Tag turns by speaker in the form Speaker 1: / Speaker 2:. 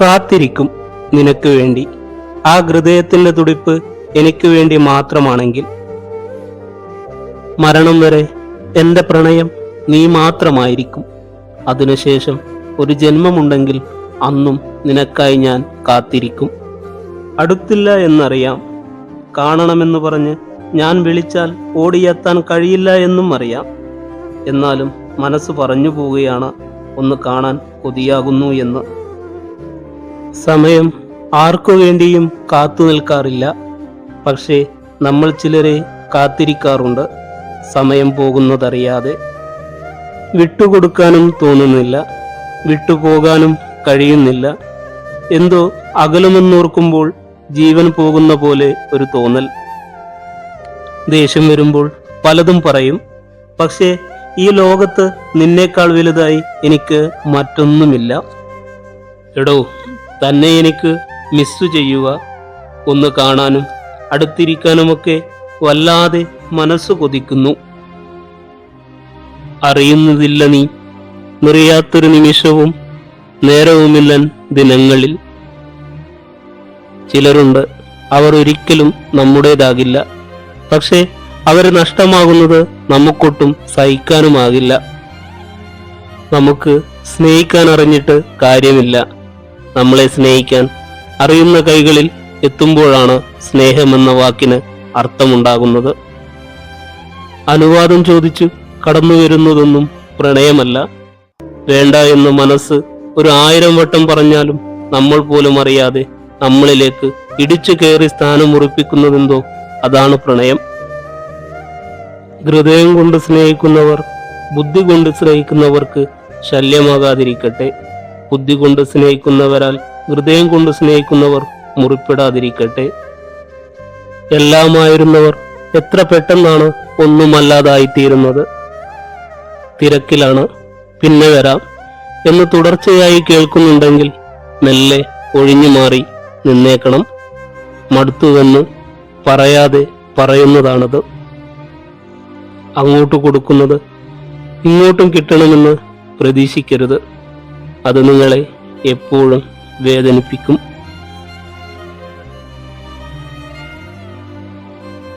Speaker 1: കാത്തിരിക്കും നിനക്ക് വേണ്ടി. ആ ഹൃദയത്തിന്റെ തുടിപ്പ് എനിക്ക് വേണ്ടി മാത്രമാണെങ്കിൽ. മരണം വരെ എന്റെ പ്രണയം നീ മാത്രമായിരിക്കും. അതിനുശേഷം ഒരു ജന്മമുണ്ടെങ്കിൽ അന്നും നിനക്കായി ഞാൻ കാത്തിരിക്കും. അടുത്തില്ല എന്നറിയാം. കാണണമെന്ന് പറഞ്ഞ് ഞാൻ വിളിച്ചാൽ ഓടിയെത്താൻ കഴിയില്ല എന്നും അറിയാം. എന്നാലും മനസ്സ് പറഞ്ഞു പോവുകയാണ് ഒന്ന് കാണാൻ കൊതിയാകുന്നു എന്ന്. സമയം ആർക്കു വേണ്ടിയും കാത്തു നിൽക്കാറില്ല. പക്ഷേ നമ്മൾ ചിലരെ കാത്തിരിക്കാറുണ്ട്. സമയം പോകുന്നതറിയാതെ. വിട്ടുകൊടുക്കാനും തോന്നുന്നില്ല. വിട്ടുപോകാനും കഴിയുന്നില്ല. എന്തോ അകലുമെന്നോർക്കുമ്പോൾ ജീവൻ പോകുന്ന പോലെ ഒരു തോന്നൽ. ദേഷ്യം വരുമ്പോൾ പലതും പറയും. പക്ഷേ ഈ ലോകത്ത് നിന്നേക്കാൾ വലുതായി എനിക്ക് മറ്റൊന്നുമില്ല. എടോ തന്നെ എനിക്ക് മിസ് ചെയ്യുക. ഒന്ന് കാണാനും അടുത്തിരിക്കാനുമൊക്കെ വല്ലാതെ മനസ്സ് കൊതിക്കുന്നു. അറിയുന്നതില്ല നീ. നിറയാത്തൊരു നിമിഷവും നേരവുമില്ലൻ ദിനങ്ങളിൽ. ചിലരുണ്ട് അവർ ഒരിക്കലും നമ്മുടേതാകില്ല. പക്ഷേ അവർ നഷ്ടമാകുന്നത് നമുക്കൊട്ടും സഹിക്കാനുമാകില്ല. നമുക്ക് സ്നേഹിക്കാൻ അറിഞ്ഞിട്ട് കാര്യമില്ല. നമ്മളെ സ്നേഹിക്കാൻ അറിയുന്ന കൈകളിൽ എത്തുമ്പോഴാണ് സ്നേഹമെന്ന വാക്കിന് അർത്ഥമുണ്ടാകുന്നത്. അനുവാദം ചോദിച്ചു കടന്നു വരുന്നതൊന്നും പ്രണയമല്ല. വേണ്ട എന്ന് മനസ്സ് ഒരു ആയിരം വട്ടം പറഞ്ഞാലും നമ്മൾ പോലും അറിയാതെ നമ്മളിലേക്ക് ഇടിച്ചു കയറി സ്ഥാനം ഉറപ്പിക്കുന്നതെന്തോ അതാണ് പ്രണയം. ഹൃദയം കൊണ്ട് സ്നേഹിക്കുന്നവർ ബുദ്ധി കൊണ്ട് സ്നേഹിക്കുന്നവർക്ക് ശല്യമാകാതിരിക്കട്ടെ. ബുദ്ധി കൊണ്ട് സ്നേഹിക്കുന്നവരാൽ ഹൃദയം കൊണ്ട് സ്നേഹിക്കുന്നവർ മുറിപ്പെടാതിരിക്കട്ടെ. എല്ലാമായിരുന്നവർ എത്ര പെട്ടെന്നാണ് ഒന്നുമല്ലാതായിത്തീരുന്നത്? തിരക്കിലാണ്. പിന്നെ വരാം. എന്ന് തുടർച്ചയായി കേൾക്കുന്നുണ്ടെങ്കിൽ മെല്ലെ ഒഴിഞ്ഞു മാറി നിന്നേക്കണം. മടുത്തുവെന്ന് പറയാതെ പറയുന്നതാണത്. അങ്ങോട്ട് കൊടുക്കുന്നത് ഇങ്ങോട്ടും കിട്ടണമെന്ന് പ്രതീക്ഷിക്കരുത്. അത് നിങ്ങളെ എപ്പോഴും വേദനിപ്പിക്കും.